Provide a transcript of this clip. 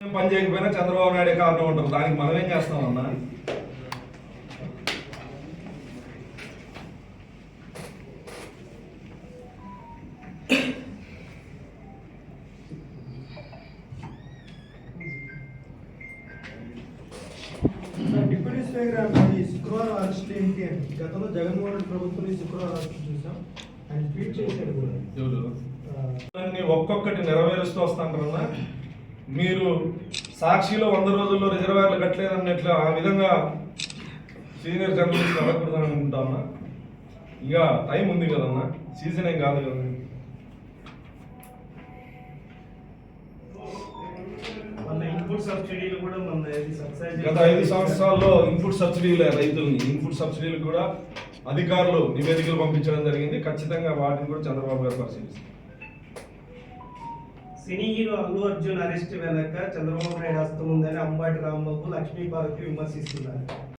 పని చేయకపోయినా చంద్రబాబు నాయుడే కారణం ఉంటుంది. దానికి మనం ఏం చేస్తామన్నా డిప్యూటీ స్పీకర్ మరి శుక్రవారం అరెస్ట్ ఏంటి గతంలో జగన్మోహన్ రెడ్డి ప్రభుత్వం ఈ శుక్రవారం అరెస్ట్ చూసాం ఆయన ట్వీట్ చేశాడు కూడా. అన్ని ఒక్కొక్కటి నెరవేరుస్తూ వస్తాంటారన్నా మీరు సాక్షిలో వంద రోజుల్లో రిజర్వాయర్లు కట్టలేదన్నట్లు ఆ విధంగా సీనియర్ జర్నలిస్ట్ అడగకూడదని అనుకుంటామన్నా ఇక టైం ఉంది కదన్నా. సీజన్ ఏం కాదు కదా గత ఐదు సంవత్సరాల్లో ఇన్పుట్ సబ్సిడీలు రైతుల్ని. ఇన్పుట్ సబ్సిడీలు కూడా అధికారులు నివేదికలు పంపించడం జరిగింది. ఖచ్చితంగా వాటిని కూడా చంద్రబాబు గారు పరిశీలిస్తారు. Cine hero Allu Arjun arrest వెనక చంద్రబాబు నాయుడు హస్తం ఉందని అంబాటి రాంబాబు లక్ష్మీపార్వతి విమర్శిస్తున్నారు.